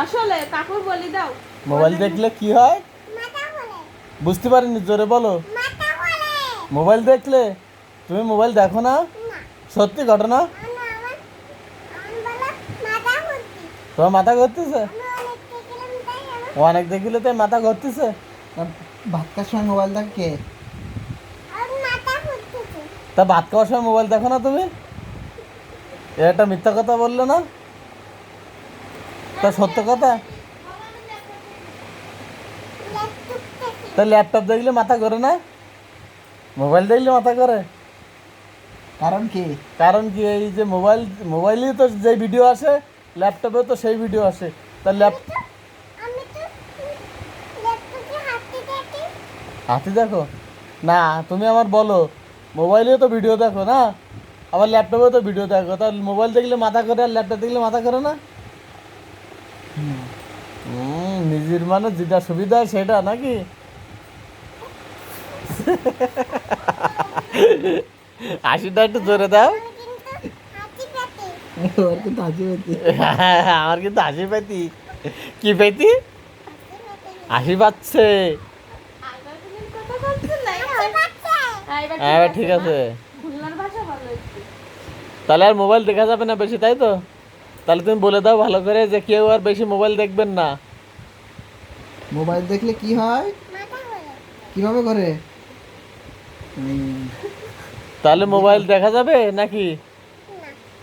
আসলে কাকুর বলি দাও। মোবাইল দেখলে কি হয়? বুঝতে পারিনি জোরে বলো। মোবাইল দেখলে? তুমি মোবাইল দেখো না? সত্যি ঘটনা? তোমার মাথা ঘুরতেছে? অনেক দেখলে তো মাথা ঘুরতেছে? তা ভাত খাওয়ার সময় মোবাইল দেখ কে? তা ভাত খাওয়ার সময় মোবাইল দেখো না তুমি? এটা মিথ্যা কথা বললে না? তা সত্য কথা? তা ল্যাপটপ দেখলে মাথা করে না? মোবাইল দেখলে মাথা করে কারণ কি? কারণ কি এই যে মোবাইল মোবাইলে তো যে ভিডিও আসে ল্যাপটপে তো সেই ভিডিও আসে। তা ল্যাপ হাতে দেখো। না তুমি আমার বলো মোবাইলেও তো ভিডিও দেখো না? আবার ল্যাপটপেও তো ভিডিও দেখো। তা মোবাইল দেখলে মাথা করে আর ল্যাপটপ দেখলে মাথা করে না? নিজের মানে যেটা সুবিধা সেটা নাকি? হাসিটা একটু জোরে দাও। কিন্তু হাসি আমার কিন্তু হাসি পাইতি কি পাইতি হাসি পাচ্ছে। হ্যাঁ ঠিক আছে। তাহলে আর মোবাইল দেখা যাবে না বেশি তাই তো? তাহলে তুমি বলে দাও ভালো করে যে কেউ আর বেশি মোবাইল দেখবেন না। মোবাইল দেখলে কি হয়? কীভাবে করে? তাহলে মোবাইল দেখা যাবে নাকি?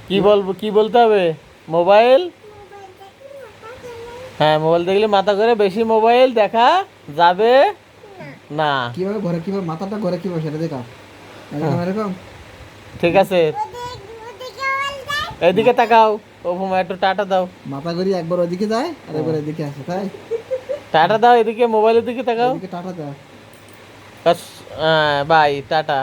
কি বলব কি বলতে হবে? মোবাইল? হ্যাঁ মোবাইল দেখলে মাথা করে বেশি মোবাইল দেখা যাবে না। কীভাবে ঘরে কীভাবে মাথাটা ঘরে কীভাবে সেটা দেখা এরকম এরকম। ঠিক আছে। এদিকে তাকাও। ও ভুমা একটু টাটা দাও। মাথা ঘুরি একবার ওদিকে যায় আর একবার এদিকে আসে তাই? টাটা দাও এদিকে মোবাইলের দিকে তাকাও। টাটা দাও। Bye tata.